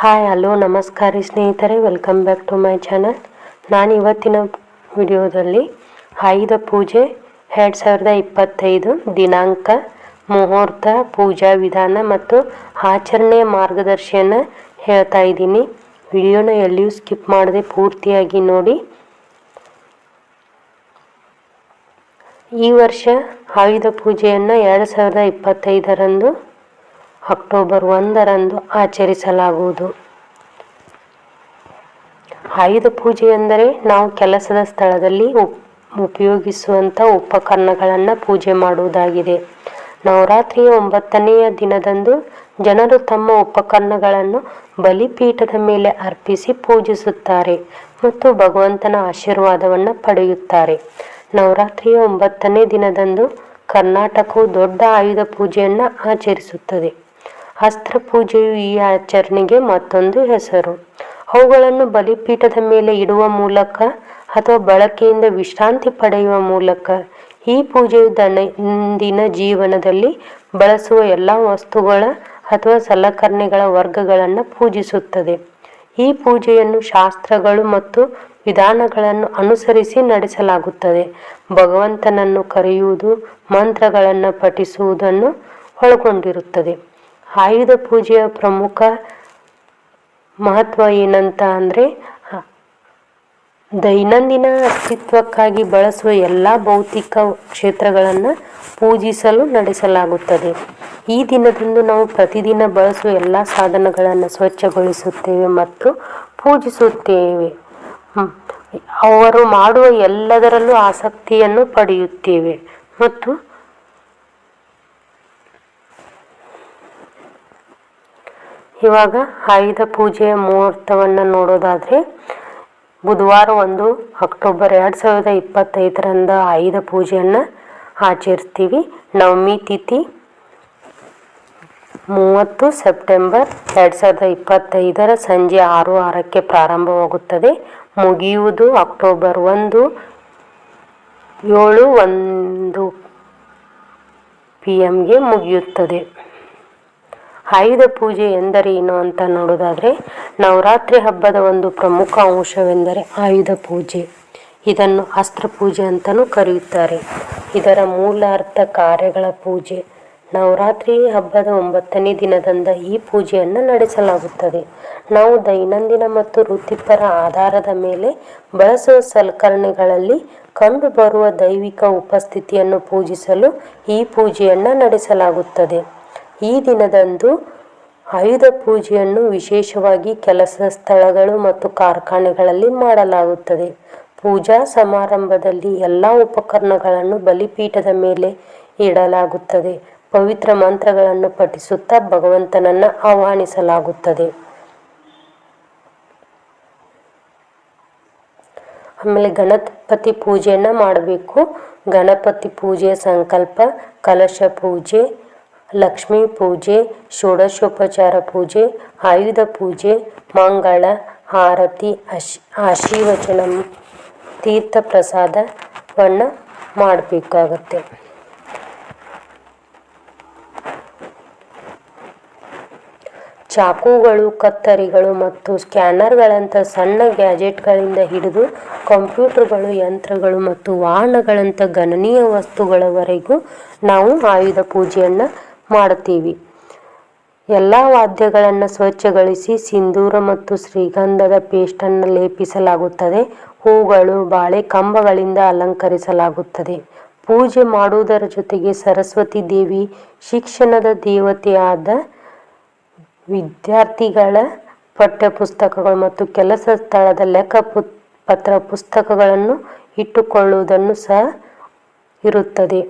Hi hello ನಮಸ್ಕಾರ ಸ್ನೇಹಿತರೆ welcome back to my channel ನಾನು ಇವತ್ತಿನ ವಿಡಿಯೋದಲ್ಲಿ ಆಯುಧ ಪೂಜೆ ಎರಡು ಸಾವಿರದ ಇಪ್ಪತ್ತೈದು ದಿನಾಂಕ, ಮುಹೂರ್ತ, ಪೂಜಾ ವಿಧಾನ ಮತ್ತು ಆಚರಣೆಯ ಮಾರ್ಗದರ್ಶಿಯನ್ನು ಹೇಳ್ತಾ ಇದ್ದೀನಿ. ವಿಡಿಯೋನ ಎಲ್ಲಿಯೂ ಸ್ಕಿಪ್ ಮಾಡದೆ ಪೂರ್ತಿಯಾಗಿ ನೋಡಿ. ಈ ವರ್ಷ ಆಯುಧ ಪೂಜೆಯನ್ನು ಎರಡು ಸಾವಿರದ ಇಪ್ಪತ್ತೈದರಂದು ಅಕ್ಟೋಬರ್ ಒಂದರಂದು ಆಚರಿಸಲಾಗುವುದು. ಆಯುಧ ಪೂಜೆ ಎಂದರೆ ನಾವು ಕೆಲಸದ ಸ್ಥಳದಲ್ಲಿ ಉಪ್, ಉಪಯೋಗಿಸುವಂಥ ಉಪಕರಣಗಳನ್ನು ಪೂಜೆ ಮಾಡುವುದಾಗಿದೆ. ನವರಾತ್ರಿಯ ಒಂಬತ್ತನೆಯ ದಿನದಂದು ಜನರು ತಮ್ಮ ಉಪಕರಣಗಳನ್ನು ಬಲಿಪೀಠದ ಮೇಲೆ ಅರ್ಪಿಸಿ ಪೂಜಿಸುತ್ತಾರೆ ಮತ್ತು ಭಗವಂತನ ಆಶೀರ್ವಾದವನ್ನು ಪಡೆಯುತ್ತಾರೆ. ನವರಾತ್ರಿಯ ಒಂಬತ್ತನೇ ದಿನದಂದು ಕರ್ನಾಟಕವು ದೊಡ್ಡ ಆಯುಧ ಪೂಜೆಯನ್ನು ಆಚರಿಸುತ್ತದೆ. ಅಸ್ತ್ರ ಪೂಜೆಯು ಈ ಆಚರಣೆಗೆ ಮತ್ತೊಂದು ಹೆಸರು. ಅವುಗಳನ್ನು ಬಲಿಪೀಠದ ಮೇಲೆ ಇಡುವ ಮೂಲಕ ಅಥವಾ ಬಳಕೆಯಿಂದ ವಿಶ್ರಾಂತಿ ಪಡೆಯುವ ಮೂಲಕ ಈ ಪೂಜೆಯು ದೈನಂದಿನ ಜೀವನದಲ್ಲಿ ಬಳಸುವ ಎಲ್ಲ ವಸ್ತುಗಳ ಅಥವಾ ಸಲಕರಣೆಗಳ ವರ್ಗಗಳನ್ನು ಪೂಜಿಸುತ್ತದೆ. ಈ ಪೂಜೆಯನ್ನು ಶಾಸ್ತ್ರಗಳು ಮತ್ತು ವಿಧಾನಗಳನ್ನು ಅನುಸರಿಸಿ ನಡೆಸಲಾಗುತ್ತದೆ. ಭಗವಂತನನ್ನು ಕರೆಯುವುದು, ಮಂತ್ರಗಳನ್ನು ಪಠಿಸುವುದನ್ನು ಒಳಗೊಂಡಿರುತ್ತದೆ. ಆಯುಧ ಪೂಜೆಯ ಪ್ರಮುಖ ಮಹತ್ವ ಏನಂತ ಅಂದರೆ ದೈನಂದಿನ ಅಸ್ತಿತ್ವಕ್ಕಾಗಿ ಬಳಸುವ ಎಲ್ಲ ಭೌತಿಕ ಕ್ಷೇತ್ರಗಳನ್ನು ಪೂಜಿಸಲು ನಡೆಸಲಾಗುತ್ತದೆ. ಈ ದಿನದಂದು ನಾವು ಪ್ರತಿದಿನ ಬಳಸುವ ಎಲ್ಲ ಸಾಧನಗಳನ್ನು ಸ್ವಚ್ಛಗೊಳಿಸುತ್ತೇವೆ ಮತ್ತು ಪೂಜಿಸುತ್ತೇವೆ. ಅವರು ಮಾಡುವ ಎಲ್ಲದರಲ್ಲೂ ಆಸಕ್ತಿಯನ್ನು ಪಡೆಯುತ್ತೇವೆ. ಮತ್ತು ಇವಾಗ ಆಯುಧ ಪೂಜೆಯ ಮುಹೂರ್ತವನ್ನು ನೋಡೋದಾದರೆ ಬುಧವಾರ ಒಂದು ಅಕ್ಟೋಬರ್ ಎರಡು ಸಾವಿರದ ಇಪ್ಪತ್ತೈದರಂದು ಆಯುಧ ಪೂಜೆಯನ್ನು ಆಚರಿಸ್ತೀವಿ. ನವಮಿ ತಿಥಿ ಮೂವತ್ತು ಸೆಪ್ಟೆಂಬರ್ ಎರಡು ಸಾವಿರದ ಇಪ್ಪತ್ತೈದರ ಸಂಜೆ ಆರು ಆರಕ್ಕೆ ಪ್ರಾರಂಭವಾಗುತ್ತದೆ. ಮುಗಿಯುವುದು ಅಕ್ಟೋಬರ್ ಒಂದು, ಏಳು ಒಂದು ಪಿ ಎಮ್ಗೆ ಮುಗಿಯುತ್ತದೆ. ಆಯುಧ ಪೂಜೆ ಎಂದರೇನು ಅಂತ ನೋಡೋದಾದರೆ ನವರಾತ್ರಿ ಹಬ್ಬದ ಒಂದು ಪ್ರಮುಖ ಅಂಶವೆಂದರೆ ಆಯುಧ ಪೂಜೆ. ಇದನ್ನು ಅಸ್ತ್ರ ಪೂಜೆ ಅಂತಲೂ ಕರೆಯುತ್ತಾರೆ. ಇದರ ಮೂಲ ಅರ್ಥ ಕಾರ್ಯಗಳ ಪೂಜೆ. ನವರಾತ್ರಿ ಹಬ್ಬದ ಒಂಬತ್ತನೇ ದಿನದಂದ ಈ ಪೂಜೆಯನ್ನು ನಡೆಸಲಾಗುತ್ತದೆ. ನಾವು ದೈನಂದಿನ ಮತ್ತು ವೃತ್ತಿಪರ ಆಧಾರದ ಮೇಲೆ ಬಳಸುವ ಸಲಕರಣೆಗಳಲ್ಲಿ ಕಂಡುಬರುವ ದೈವಿಕ ಉಪಸ್ಥಿತಿಯನ್ನು ಪೂಜಿಸಲು ಈ ಪೂಜೆಯನ್ನು ನಡೆಸಲಾಗುತ್ತದೆ. ಈ ದಿನದಂದು ಆಯುಧ ಪೂಜೆಯನ್ನು ವಿಶೇಷವಾಗಿ ಕೆಲಸ ಸ್ಥಳಗಳು ಮತ್ತು ಕಾರ್ಖಾನೆಗಳಲ್ಲಿ ಮಾಡಲಾಗುತ್ತದೆ. ಪೂಜಾ ಸಮಾರಂಭದಲ್ಲಿ ಎಲ್ಲ ಉಪಕರಣಗಳನ್ನು ಬಲಿಪೀಠದ ಮೇಲೆ ಇಡಲಾಗುತ್ತದೆ. ಪವಿತ್ರ ಮಂತ್ರಗಳನ್ನು ಪಠಿಸುತ್ತಾ ಭಗವಂತನನ್ನು ಆಹ್ವಾನಿಸಲಾಗುತ್ತದೆ. ಆಮೇಲೆ ಗಣಪತಿ ಪೂಜೆಯನ್ನು ಮಾಡಬೇಕು. ಗಣಪತಿ ಪೂಜೆಯ ಸಂಕಲ್ಪ, ಕಲಶ ಪೂಜೆ ಲಕ್ಷ್ಮೀ ಪೂಜೆ, ಷೋಡಶೋಪಚಾರ ಪೂಜೆ, ಆಯುಧ ಪೂಜೆ, ಮಂಗಳ ಆರತಿ ಅಶ್ ಆಶೀರ್ವಚನ, ತೀರ್ಥ ಪ್ರಸಾದವನ್ನು ಮಾಡಬೇಕಾಗತ್ತೆ. ಚಾಕುಗಳು, ಕತ್ತರಿಗಳು ಮತ್ತು ಸ್ಕ್ಯಾನರ್ಗಳಂಥ ಸಣ್ಣ ಗ್ಯಾಜೆಟ್ಗಳಿಂದ ಹಿಡಿದು ಕಂಪ್ಯೂಟರ್ಗಳು, ಯಂತ್ರಗಳು ಮತ್ತು ವಾಹನಗಳಂಥ ಗಣನೀಯ ವಸ್ತುಗಳವರೆಗೂ ನಾವು ಆಯುಧ ಪೂಜೆಯನ್ನು ಮಾಡುತ್ತೀವಿ. ಎಲ್ಲ ವಾದ್ಯಗಳನ್ನು ಸ್ವಚ್ಛಗೊಳಿಸಿ ಸಿಂಧೂರ ಮತ್ತು ಶ್ರೀಗಂಧದ ಪೇಸ್ಟನ್ನು ಲೇಪಿಸಲಾಗುತ್ತದೆ. ಹೂಗಳು, ಬಾಳೆ ಕಂಬಗಳಿಂದ ಅಲಂಕರಿಸಲಾಗುತ್ತದೆ. ಪೂಜೆ ಮಾಡುವುದರ ಜೊತೆಗೆ ಸರಸ್ವತಿ ದೇವಿ, ಶಿಕ್ಷಣದ ದೇವತೆಯಾದ ವಿದ್ಯಾರ್ಥಿಗಳ ಪಠ್ಯಪುಸ್ತಕಗಳು ಮತ್ತು ಕೆಲಸ ಸ್ಥಳದ ಲೆಕ್ಕ ಪತ್ರ ಪುಸ್ತಕಗಳನ್ನು ಇಟ್ಟುಕೊಳ್ಳುವುದನ್ನು ಸಹ ಇರುತ್ತದೆ.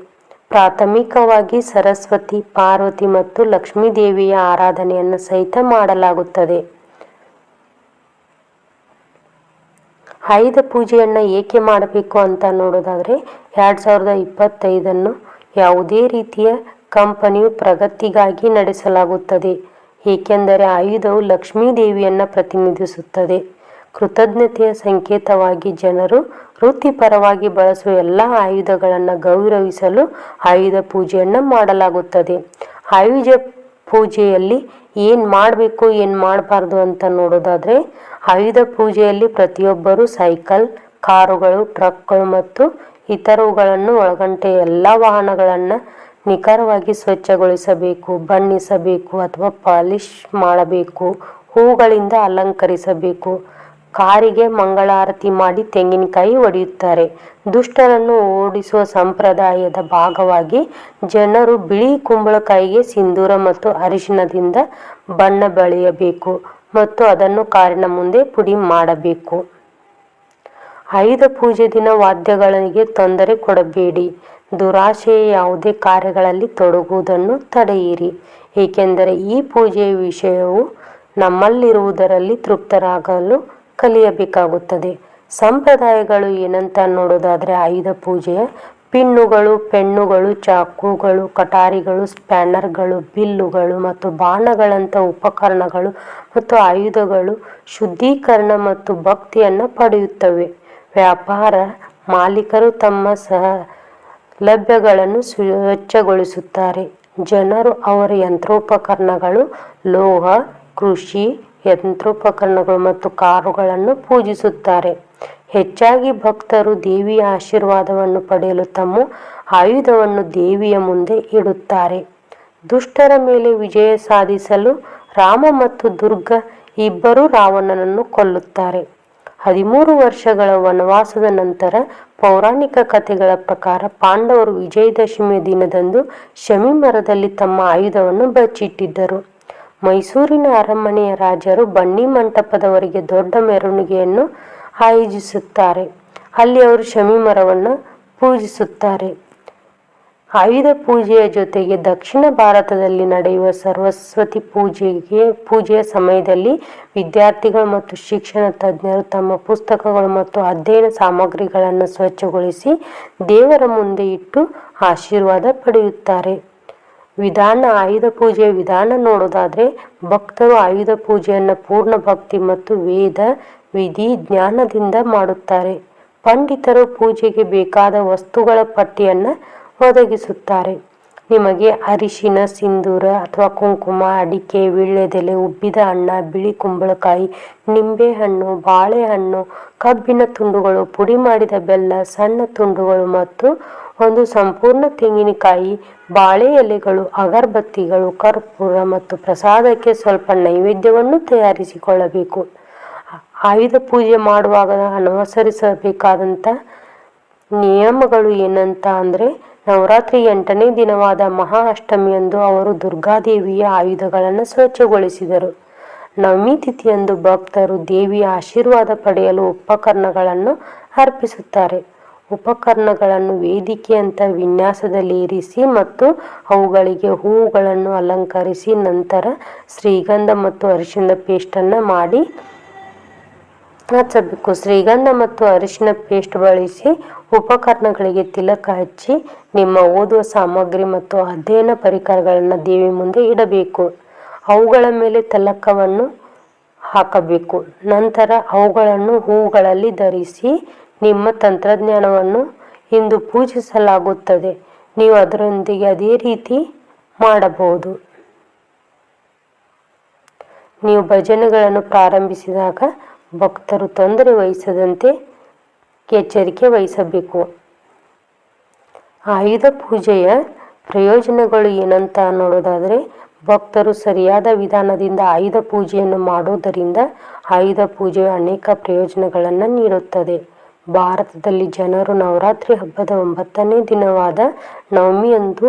ಪ್ರಾಥಮಿಕವಾಗಿ ಸರಸ್ವತಿ, ಪಾರ್ವತಿ ಮತ್ತು ಲಕ್ಷ್ಮೀ ದೇವಿಯ ಆರಾಧನೆಯನ್ನು ಸಹಿತ ಮಾಡಲಾಗುತ್ತದೆ. ಆಯುಧ ಪೂಜೆಯನ್ನು ಏಕೆ ಮಾಡಬೇಕು ಅಂತ ನೋಡೋದಾದರೆ, ಎರಡು ಸಾವಿರದ ಇಪ್ಪತ್ತೈದನ್ನು ಯಾವುದೇ ರೀತಿಯ ಕಂಪನಿಯು ಪ್ರಗತಿಗಾಗಿ ನಡೆಸಲಾಗುತ್ತದೆ. ಏಕೆಂದರೆ ಆಯುಧವು ಲಕ್ಷ್ಮೀ ದೇವಿಯನ್ನು ಪ್ರತಿನಿಧಿಸುತ್ತದೆ. ಕೃತಜ್ಞತೆಯ ಸಂಕೇತವಾಗಿ ಜನರು ವೃತ್ತಿಪರವಾಗಿ ಬಳಸುವ ಎಲ್ಲ ಆಯುಧಗಳನ್ನು ಗೌರವಿಸಲು ಆಯುಧ ಪೂಜೆಯನ್ನು ಮಾಡಲಾಗುತ್ತದೆ. ಆಯುಧ ಪೂಜೆಯಲ್ಲಿ ಏನು ಮಾಡಬೇಕು, ಏನು ಮಾಡಬಾರ್ದು ಅಂತ ನೋಡೋದಾದರೆ, ಆಯುಧ ಪೂಜೆಯಲ್ಲಿ ಪ್ರತಿಯೊಬ್ಬರು ಸೈಕಲ್, ಕಾರುಗಳು, ಟ್ರಕ್ಗಳು ಮತ್ತು ಇತರವುಗಳನ್ನು ಒಳಗಂಟೆ ಎಲ್ಲ ವಾಹನಗಳನ್ನು ನಿಖರವಾಗಿ ಸ್ವಚ್ಛಗೊಳಿಸಬೇಕು. ಬಣ್ಣಿಸಬೇಕು ಅಥವಾ ಪಾಲಿಶ್ ಮಾಡಬೇಕು. ಹೂಗಳಿಂದ ಅಲಂಕರಿಸಬೇಕು. ಕಾರಿಗೆ ಮಂಗಳಾರತಿ ಮಾಡಿ ತೆಂಗಿನಕಾಯಿ ಒಡೆಯುತ್ತಾರೆ. ದುಷ್ಟರನ್ನು ಓಡಿಸುವ ಸಂಪ್ರದಾಯದ ಭಾಗವಾಗಿ ಜನರು ಬಿಳಿ ಕುಂಬಳಕಾಯಿಗೆ ಸಿಂಧೂರ ಮತ್ತು ಅರಿಶಿಣದಿಂದ ಬಣ್ಣ ಬಳಿಯಬೇಕು ಮತ್ತು ಅದನ್ನು ಕಾರಿನ ಮುಂದೆ ಪುಡಿ ಮಾಡಬೇಕು. ಆಯುಧ ಪೂಜೆ ದಿನ ವಾದ್ಯಗಳಿಗೆ ತೊಂದರೆ ಕೊಡಬೇಡಿ. ದುರಾಶೆಯ ಯಾವುದೇ ಕಾರ್ಯಗಳಲ್ಲಿ ತೊಡಗುವುದನ್ನು ತಡೆಯಿರಿ. ಏಕೆಂದರೆ ಈ ಪೂಜೆಯ ವಿಷಯವು ನಮ್ಮಲ್ಲಿರುವುದರಲ್ಲಿ ತೃಪ್ತರಾಗಲು ಕಲಿಯಬೇಕಾಗುತ್ತದೆ. ಸಂಪ್ರದಾಯಗಳು ಏನಂತ ನೋಡೋದಾದರೆ ಆಯುಧ ಪೂಜೆ, ಪಿನ್ನುಗಳು ಪೆನ್ನುಗಳು ಚಾಕುಗಳು, ಕಟಾರಿಗಳು, ಸ್ಪ್ಯಾನರ್ಗಳು, ಬಿಲ್ಲುಗಳು ಮತ್ತು ಬಾಣಗಳಂಥ ಉಪಕರಣಗಳು ಮತ್ತು ಆಯುಧಗಳು ಶುದ್ಧೀಕರಣ ಮತ್ತು ಭಕ್ತಿಯನ್ನು ಪಡೆಯುತ್ತವೆ. ವ್ಯಾಪಾರ ಮಾಲೀಕರು ತಮ್ಮ ಸಹ ಲಭ್ಯಗಳನ್ನು ಸ್ವಚ್ಛಗೊಳಿಸುತ್ತಾರೆ. ಜನರು ಅವರ ಯಂತ್ರೋಪಕರಣಗಳು, ಲೋಹ ಕೃಷಿ, ಯಂತ್ರೋಪಕರಣಗಳು ಮತ್ತು ಕಾರುಗಳನ್ನು ಪೂಜಿಸುತ್ತಾರೆ. ಹೆಚ್ಚಾಗಿ ಭಕ್ತರು ದೇವಿಯ ಆಶೀರ್ವಾದವನ್ನು ಪಡೆಯಲು ತಮ್ಮ ಆಯುಧವನ್ನು ದೇವಿಯ ಮುಂದೆ ಇಡುತ್ತಾರೆ. ದುಷ್ಟರ ಮೇಲೆ ವಿಜಯ ಸಾಧಿಸಲು ರಾಮ ಮತ್ತು ದುರ್ಗ ಇಬ್ಬರೂ ರಾವಣನನ್ನು ಕೊಲ್ಲುತ್ತಾರೆ. ಹದಿಮೂರು ವರ್ಷಗಳ ವನವಾಸದ ನಂತರ ಪೌರಾಣಿಕ ಕಥೆಗಳ ಪ್ರಕಾರ ಪಾಂಡವರು ವಿಜಯದಶಮಿಯ ದಿನದಂದು ಶಮಿ ಮರದಲ್ಲಿ ತಮ್ಮ ಆಯುಧವನ್ನು ಬಚ್ಚಿಟ್ಟಿದ್ದರು. ಮೈಸೂರಿನ ಅರಮನೆಯ ರಾಜರು ಬನ್ನಿ ಮಂಟಪದವರಿಗೆ ದೊಡ್ಡ ಮೆರವಣಿಗೆಯನ್ನು ಆಯೋಜಿಸುತ್ತಾರೆ. ಅಲ್ಲಿ ಅವರು ಶಮಿ ಮರವನ್ನು ಪೂಜಿಸುತ್ತಾರೆ. ಆಯುಧ ಪೂಜೆಯ ಜೊತೆಗೆ ದಕ್ಷಿಣ ಭಾರತದಲ್ಲಿ ನಡೆಯುವ ಸರಸ್ವತಿ ಪೂಜೆಗೆ, ಪೂಜೆಯ ಸಮಯದಲ್ಲಿ ವಿದ್ಯಾರ್ಥಿಗಳು ಮತ್ತು ಶಿಕ್ಷಣ ತಜ್ಞರು ತಮ್ಮ ಪುಸ್ತಕಗಳು ಮತ್ತು ಅಧ್ಯಯನ ಸಾಮಗ್ರಿಗಳನ್ನು ಸ್ವಚ್ಛಗೊಳಿಸಿ ದೇವರ ಮುಂದೆ ಇಟ್ಟು ಆಶೀರ್ವಾದ ಪಡೆಯುತ್ತಾರೆ. ವಿಧಾನ ಆಯುಧ ಪೂಜೆಯ ವಿಧಾನ ನೋಡೋದಾದರೆ ಭಕ್ತರು ಆಯುಧ ಪೂಜೆಯನ್ನು ಪೂರ್ಣ ಭಕ್ತಿ ಮತ್ತು ವೇದ, ವಿಧಿ, ಜ್ಞಾನದಿಂದ ಮಾಡುತ್ತಾರೆ. ಪಂಡಿತರು ಪೂಜೆಗೆ ಬೇಕಾದ ವಸ್ತುಗಳ ಪಟ್ಟಿಯನ್ನು ಒದಗಿಸುತ್ತಾರೆ. ನಿಮಗೆ ಅರಿಶಿನ, ಸಿಂಧೂರ ಅಥವಾ ಕುಂಕುಮ, ಅಡಿಕೆ ವೀಳ್ಯದೆಲೆ ಉಬ್ಬಿದ ಹಣ್ಣ ಬಿಳಿ ಕುಂಬಳಕಾಯಿ, ನಿಂಬೆಹಣ್ಣು, ಬಾಳೆಹಣ್ಣು, ಕಬ್ಬಿನ ತುಂಡುಗಳು, ಪುಡಿ ಮಾಡಿದ ಬೆಲ್ಲ, ಸಣ್ಣ ತುಂಡುಗಳು ಮತ್ತು ಒಂದು ಸಂಪೂರ್ಣ ತೆಂಗಿನಕಾಯಿ, ಬಾಳೆ ಎಲೆಗಳು, ಅಗರಬತ್ತಿಗಳು, ಕರ್ಪೂರ ಮತ್ತು ಪ್ರಸಾದಕ್ಕೆ ಸ್ವಲ್ಪ ನೈವೇದ್ಯವನ್ನು ತಯಾರಿಸಿಕೊಳ್ಳಬೇಕು. ಆಯುಧ ಪೂಜೆ ಮಾಡುವಾಗ ಅನುಸರಿಸಬೇಕಾದಂಥ ನಿಯಮಗಳು ಏನಂತ ಅಂದರೆ, ನವರಾತ್ರಿ ಎಂಟನೇ ದಿನವಾದ ಮಹಾ ಅಷ್ಟಮಿಯಂದು ಅವರು ದುರ್ಗಾದೇವಿಯ ಆಯುಧಗಳನ್ನು ಸ್ವಚ್ಛಗೊಳಿಸಿದರು. ನವಮಿ ತಿಥಿಯಂದು ಭಕ್ತರು ದೇವಿಯ ಆಶೀರ್ವಾದ ಪಡೆಯಲು ಉಪಕರಣಗಳನ್ನು ಅರ್ಪಿಸುತ್ತಾರೆ. ಉಪಕರಣಗಳನ್ನು ವೇದಿಕೆಯಂಥ ವಿನ್ಯಾಸದಲ್ಲಿ ಇರಿಸಿ ಮತ್ತು ಅವುಗಳಿಗೆ ಹೂವುಗಳನ್ನು ಅಲಂಕರಿಸಿ ನಂತರ ಶ್ರೀಗಂಧ ಮತ್ತು ಅರಿಶಿಣದ ಪೇಸ್ಟನ್ನು ಮಾಡಿ ಹಚ್ಚಬೇಕು. ಶ್ರೀಗಂಧ ಮತ್ತು ಅರಿಶಿನ ಪೇಸ್ಟ್ ಬಳಸಿ ಉಪಕರಣಗಳಿಗೆ ತಿಲಕ ಹಚ್ಚಿ ನಿಮ್ಮ ಓದುವ ಸಾಮಗ್ರಿ ಮತ್ತು ಅಧ್ಯಯನ ಪರಿಕರಗಳನ್ನು ದೇವಿ ಮುಂದೆ ಇಡಬೇಕು. ಅವುಗಳ ಮೇಲೆ ತಿಲಕವನ್ನು ಹಾಕಬೇಕು. ನಂತರ ಅವುಗಳನ್ನು ಹೂಗಳಲ್ಲಿ ಧರಿಸಿ ನಿಮ್ಮ ತಂತ್ರಜ್ಞಾನವನ್ನು ಇಂದು ಪೂಜಿಸಲಾಗುತ್ತದೆ. ನೀವು ಅದರೊಂದಿಗೆ ಅದೇ ರೀತಿ ಮಾಡಬಹುದು. ನೀವು ಭಜನೆಗಳನ್ನು ಪ್ರಾರಂಭಿಸಿದಾಗ ಭಕ್ತರು ತೊಂದರೆ ವಹಿಸದಂತೆ ಎಚ್ಚರಿಕೆ ವಹಿಸಬೇಕು. ಆಯುಧ ಪೂಜೆಯ ಪ್ರಯೋಜನಗಳು ಏನಂತ ನೋಡೋದಾದರೆ, ಭಕ್ತರು ಸರಿಯಾದ ವಿಧಾನದಿಂದ ಆಯುಧ ಪೂಜೆಯನ್ನು ಮಾಡುವುದರಿಂದ ಆಯುಧ ಪೂಜೆಯು ಅನೇಕ ಪ್ರಯೋಜನಗಳನ್ನು ನೀಡುತ್ತದೆ. ಭಾರತದಲ್ಲಿ ಜನರು ನವರಾತ್ರಿ ಹಬ್ಬದ ಒಂಬತ್ತನೇ ದಿನವಾದ ನವಮಿಯಂದು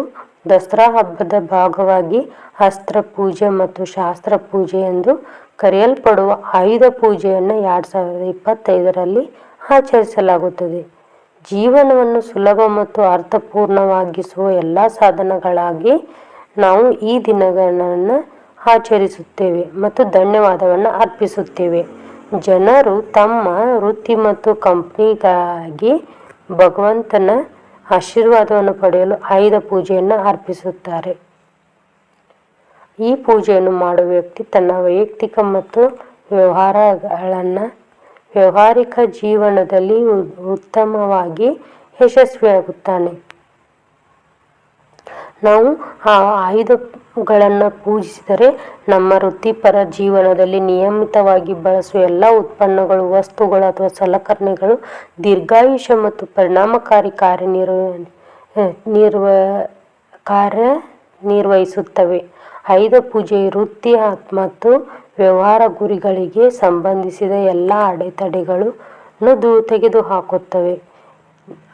ದಸರಾ ಹಬ್ಬದ ಭಾಗವಾಗಿ ಅಸ್ತ್ರ ಪೂಜೆ ಮತ್ತು ಶಾಸ್ತ್ರ ಪೂಜೆ ಎಂದು ಕರೆಯಲ್ಪಡುವ ಆಯುಧ ಪೂಜೆಯನ್ನು ಎರಡು ಸಾವಿರದ ಇಪ್ಪತ್ತೈದರಲ್ಲಿ ಆಚರಿಸಲಾಗುತ್ತದೆ. ಜೀವನವನ್ನು ಸುಲಭ ಮತ್ತು ಅರ್ಥಪೂರ್ಣವಾಗಿಸುವ ಎಲ್ಲ ಸಾಧನಗಳಾಗಿ ನಾವು ಈ ದಿನಗಳನ್ನು ಆಚರಿಸುತ್ತೇವೆ ಮತ್ತು ಧನ್ಯವಾದವನ್ನು ಅರ್ಪಿಸುತ್ತೇವೆ. ಜನರು ತಮ್ಮ ವೃತ್ತಿ ಮತ್ತು ಕಂಪ್ನಿಗಾಗಿ ಭಗವಂತನ ಆಶೀರ್ವಾದವನ್ನು ಪಡೆಯಲು ಆಯುಧ ಪೂಜೆಯನ್ನು ಅರ್ಪಿಸುತ್ತಾರೆ. ಈ ಪೂಜೆಯನ್ನು ಮಾಡುವ ವ್ಯಕ್ತಿ ತನ್ನ ವೈಯಕ್ತಿಕ ಮತ್ತು ವ್ಯವಹಾರಗಳನ್ನು, ವ್ಯವಹಾರಿಕ ಜೀವನದಲ್ಲಿ ಉತ್ತಮವಾಗಿ ಯಶಸ್ವಿಯಾಗುತ್ತಾನೆ. ನಾವು, ಆ, ಆಯುಧಗಳನ್ನು ಪೂಜಿಸಿದರೆ ನಮ್ಮ ವೃತ್ತಿಪರ ಜೀವನದಲ್ಲಿ ನಿಯಮಿತವಾಗಿ ಬಳಸುವ ಎಲ್ಲ ಉತ್ಪನ್ನಗಳು, ವಸ್ತುಗಳು ಅಥವಾ ಸಲಕರಣೆಗಳು ದೀರ್ಘಾಯುಷ್ಯ ಮತ್ತು ಪರಿಣಾಮಕಾರಿ ಕಾರ್ಯನಿರ್ವ ನಿರ್ವ, ಕಾರ್ಯ ನಿರ್ವಹಿಸುತ್ತವೆ. ಆಯುಧ ಪೂಜೆ ವೃತ್ತಿ ಮತ್ತು ವ್ಯವಹಾರ ಗುರಿಗಳಿಗೆ ಸಂಬಂಧಿಸಿದ ಎಲ್ಲ ಅಡೆತಡೆಗಳನ್ನು ದೂ, ತೆಗೆದುಹಾಕುತ್ತವೆ.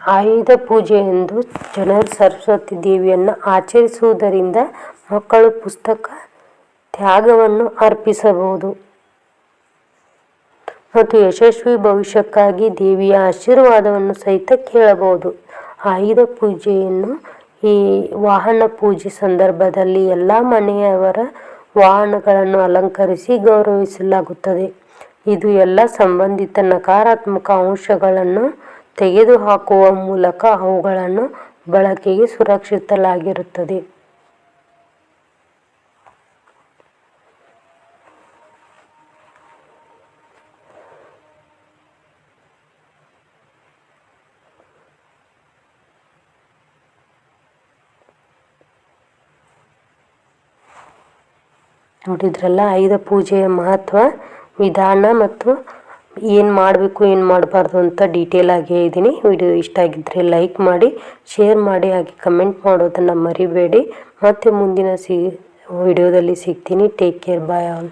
ಆಯುಧ ಪೂಜೆ ಎಂದು ಜನರು ಸರಸ್ವತಿ ದೇವಿಯನ್ನು ಆಚರಿಸುವುದರಿಂದ ಮಕ್ಕಳು ಪುಸ್ತಕ ತ್ಯಾಗವನ್ನು ಅರ್ಪಿಸಬಹುದು. ಮತ್ತು ಯಶಸ್ವಿ ಭವಿಷ್ಯಕ್ಕಾಗಿ ದೇವಿಯ ಆಶೀರ್ವಾದವನ್ನು ಸಹಿತ ಕೇಳಬಹುದು. ಆಯುಧ ಪೂಜೆಯನ್ನು ಈ ವಾಹನ ಪೂಜೆ ಸಂದರ್ಭದಲ್ಲಿ ಎಲ್ಲ ಮನೆಯವರ ವಾಹನಗಳನ್ನು ಅಲಂಕರಿಸಿ ಗೌರವಿಸಲಾಗುತ್ತದೆ. ಇದು ಎಲ್ಲ ಸಂಬಂಧಿತ ನಕಾರಾತ್ಮಕ ಅಂಶಗಳನ್ನು ತೆಗೆದುಹಾಕುವ ಮೂಲಕ ಅವುಗಳನ್ನು ಬಳಕೆಗೆ ಸುರಕ್ಷಿತಲಾಗಿರುತ್ತದೆ ನೋಡಿದ್ರಲ್ಲ ಆಯುಧ ಪೂಜೆಯ ಮಹತ್ವ ವಿಧಾನ ಮತ್ತು ಏನು ಮಾಡಬೇಕು, ಏನು ಮಾಡಬಾರ್ದು ಅಂತ ಡೀಟೇಲ್ ಆಗಿ ಇದ್ದೀನಿ ವಿಡಿಯೋ ಇಷ್ಟ ಆಗಿದ್ದರೆ ಲೈಕ್ ಮಾಡಿ ಶೇರ್ ಮಾಡಿ, ಹಾಗೆ ಕಮೆಂಟ್ ಮಾಡೋದನ್ನು ಮರಿಬೇಡಿ. ಮತ್ತೆ ಮುಂದಿನ ಸಿ, ವಿಡಿಯೋದಲ್ಲಿ ಸಿಗ್ತೀನಿ. Take care bye all